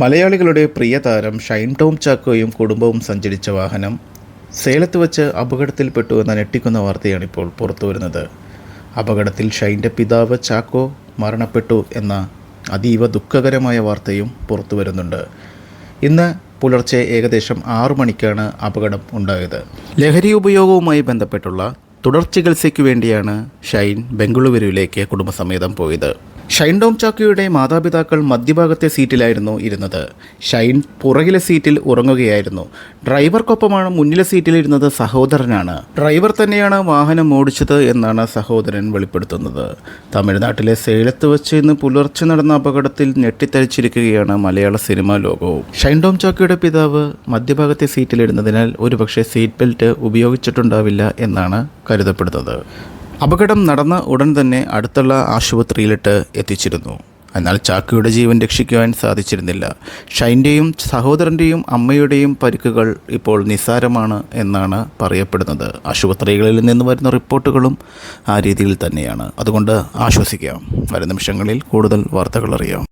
മലയാളികളുടെ പ്രിയ താരം ഷൈൻ ടോം ചാക്കോയും കുടുംബവും സഞ്ചരിച്ച വാഹനം. സേലത്ത് വച്ച് അപകടത്തിൽപ്പെട്ടു എന്ന ഞെട്ടിക്കുന്ന വാർത്തയാണ് ഇപ്പോൾ പുറത്തുവരുന്നത്. അപകടത്തിൽ ഷൈന്റെ പിതാവ് ചാക്കോ മരണപ്പെട്ടു എന്ന അതീവ ദുഃഖകരമായ വാർത്തയും പുറത്തു വരുന്നുണ്ട് ഇന്ന് പുലർച്ചെ ഏകദേശം ആറു മണിക്കാണ് അപകടം ഉണ്ടായത്. ലഹരി ഉപയോഗവുമായി ബന്ധപ്പെട്ടുള്ള തുടർ ചികിത്സയ്ക്ക് വേണ്ടിയാണ് ഷൈൻ ബംഗളൂരുവിലേക്ക് കുടുംബസമേതം പോയത്. ഷൈൻ ടോം ചാക്കോയുടെ മാതാപിതാക്കൾ മധ്യഭാഗത്തെ സീറ്റിലായിരുന്നു ഇരുന്നത്. ഷൈൻ പുറകിലെ സീറ്റിൽ ഉറങ്ങുകയായിരുന്നു. ഡ്രൈവർക്കൊപ്പമാണ് മുന്നിലെ സീറ്റിലിരുന്നത് സഹോദരനാണ്. ഡ്രൈവർ തന്നെയാണ് വാഹനം ഓടിച്ചത് എന്നാണ് സഹോദരൻ വെളിപ്പെടുത്തുന്നത്. തമിഴ്നാട്ടിലെ സേലത്ത് വെച്ച് ഇന്ന് പുലർച്ചെ നടന്ന അപകടത്തിൽ ഞെട്ടിത്തരിച്ചിരിക്കുകയാണ് മലയാള സിനിമാ ലോകവും. ഷൈൻ ടോം ചാക്കോയുടെ പിതാവ് മധ്യഭാഗത്തെ സീറ്റിലിരുന്നതിനാൽ ഒരുപക്ഷെ സീറ്റ് ബെൽറ്റ് ഉപയോഗിച്ചിട്ടുണ്ടാവില്ല എന്നാണ് കരുതപ്പെടുന്നത്. അപകടം നടന്ന ഉടൻ തന്നെ അടുത്തുള്ള ആശുപത്രിയിലിട്ട് എത്തിച്ചിരുന്നു. എന്നാൽ ചാക്കോയുടെ ജീവൻ രക്ഷിക്കുവാൻ സാധിച്ചിരുന്നില്ല. ഷൈന്റെയും സഹോദരന്റെയും അമ്മയുടെയും പരിക്കുകൾ ഇപ്പോൾ നിസ്സാരമാണ് എന്നാണ് പറയപ്പെടുന്നത്. ആശുപത്രികളിൽ നിന്ന് വരുന്ന റിപ്പോർട്ടുകളും ആ രീതിയിൽ തന്നെയാണ്. അതുകൊണ്ട് ആശ്വസിക്കാം. വരും നിമിഷങ്ങളിൽ കൂടുതൽ വാർത്തകൾ അറിയാം.